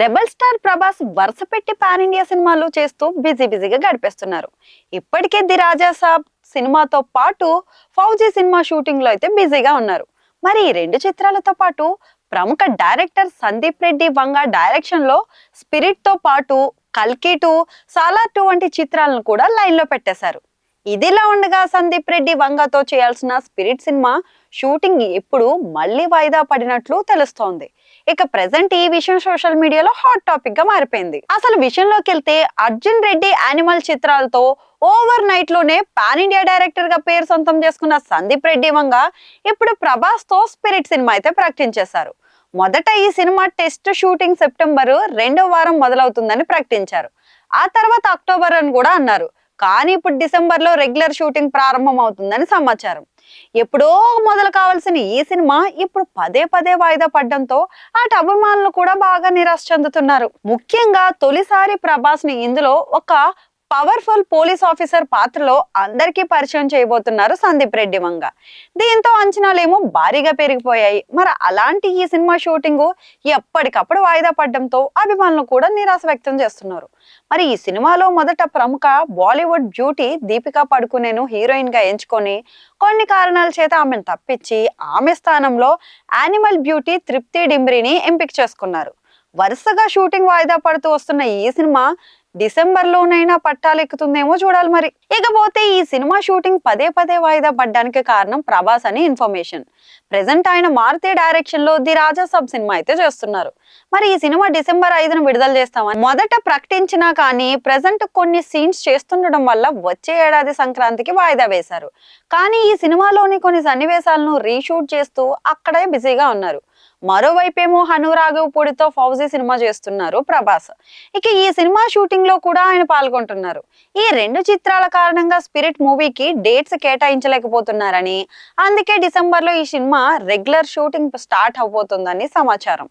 Rebel star Prabhas వరుస పెట్టి pan India సినిమాలు చేస్తూ బిజీ బిజీగా గడిపేస్తున్నారు. ఇప్పటికే ది రాజా సాబ్ సినిమాతో పాటు ఫౌజీ సినిమా షూటింగ్లో అయితే బిజీగా ఉన్నారు. మరి ఈ రెండు చిత్రాలతో పాటు ప్రముఖ డైరెక్టర్ సందీప్ రెడ్డి వంగ డైరెక్షన్లో స్పిరిట్తో పాటు కల్కి టూ సాలార్ టూ వంటి చిత్రాలను కూడా లైన్లో పెట్టేశారు. ఇదిలా ఉండగా సందీప్ రెడ్డి వంగతో చేయాల్సిన స్పిరిట్ సినిమా షూటింగ్ ఇప్పుడు మళ్ళీ వాయిదా పడినట్లు తెలుస్తోంది. ఇక ప్రెసెంట్ ఈ విషయం సోషల్ మీడియాలో హాట్ టాపిక్గా మారిపోయింది. అసలు విషయంలోకి వెళ్తే అర్జున్ రెడ్డి యానిమల్ చిత్రాలతో ఓవర్ నైట్లోనే పాన్ ఇండియా డైరెక్టర్గా పేరు సొంతం చేసుకున్న సందీప్ రెడ్డి వంగ ఇప్పుడు ప్రభాస్తో స్పిరిట్ సినిమా అయితే ప్రకటించేశారు. మొదట ఈ సినిమా టెస్ట్ షూటింగ్ సెప్టెంబర్ రెండో వారం మొదలవుతుందని ప్రకటించారు. ఆ తర్వాత అక్టోబర్ అని కూడా అన్నారు. కానీ ఇప్పుడు డిసెంబర్లో రెగ్యులర్ షూటింగ్ ప్రారంభం అవుతుందని సమాచారం. ఎప్పుడో మొదలు కావాల్సిన ఈ సినిమా ఇప్పుడు పదే పదే వాయిదా పడడంతో అటు అభిమానులు కూడా బాగా నిరాశ చెందుతున్నారు. ముఖ్యంగా తొలిసారి ప్రభాస్ని ఇందులో ఒక పవర్ఫుల్ పోలీస్ ఆఫీసర్ పాత్రలో అందరికీ పరిచయం చేయబోతున్నారు సందీప్ రెడ్డి వంగ. దీంతో అంచనాలేమో భారీగా పెరిగిపోయాయి. మరి అలాంటి ఈ సినిమా షూటింగ్ ఎప్పటికప్పుడు వాయిదా పడడంతో అభిమానులు కూడా నిరాశ వ్యక్తం చేస్తున్నారు. మరి ఈ సినిమాలో మొదట ప్రముఖ బాలీవుడ్ బ్యూటీ దీపికా పడుకునేను హీరోయిన్గా ఎంచుకొని కొన్ని కారణాల చేత ఆమెను తప్పించి ఆమె స్థానంలో యానిమల్ బ్యూటీ తృప్తి డింబ్రిని ఎంపిక చేసుకున్నారు. వరుసగా షూటింగ్ వాయిదా పడుతూ వస్తున్న ఈ సినిమా డిసెంబర్ లోనైనా పట్టాలెక్కుతుందేమో చూడాలి మరి. ఇకపోతే ఈ సినిమా షూటింగ్ పదే పదే వాయిదా పడ్డానికి కారణం ప్రభాస్ అని ఇన్ఫర్మేషన్. ప్రెసెంట్ ఆయన మారుతి డైరెక్షన్లో ది రాజా సబ్ సినిమా అయితే చేస్తున్నారు. మరి ఈ సినిమా డిసెంబర్ ఐదును విడుదల చేస్తామని మొదట ప్రకటించినా కానీ ప్రెసెంట్ కొన్ని సీన్స్ చేస్తుండడం వల్ల వచ్చే ఏడాది సంక్రాంతికి వాయిదా వేశారు. కానీ ఈ సినిమాలోని కొన్ని సన్నివేశాలను రీషూట్ చేస్తూ అక్కడే బిజీగా ఉన్నారు. మరోవైపేమో హనురాఘవ్ పూడితో ఫౌజీ సినిమా చేస్తున్నారు ప్రభాస్. ఇక ఈ సినిమా షూటింగ్లో కూడా ఆయన పాల్గొంటున్నారు. ఈ రెండు చిత్రాల కారణంగా స్పిరిట్ మూవీకి డేట్స్ కేటాయించలేకపోతున్నారని అందుకే డిసెంబర్లో ఈ సినిమా రెగ్యులర్ షూటింగ్ స్టార్ట్ అవబోతుందని సమాచారం.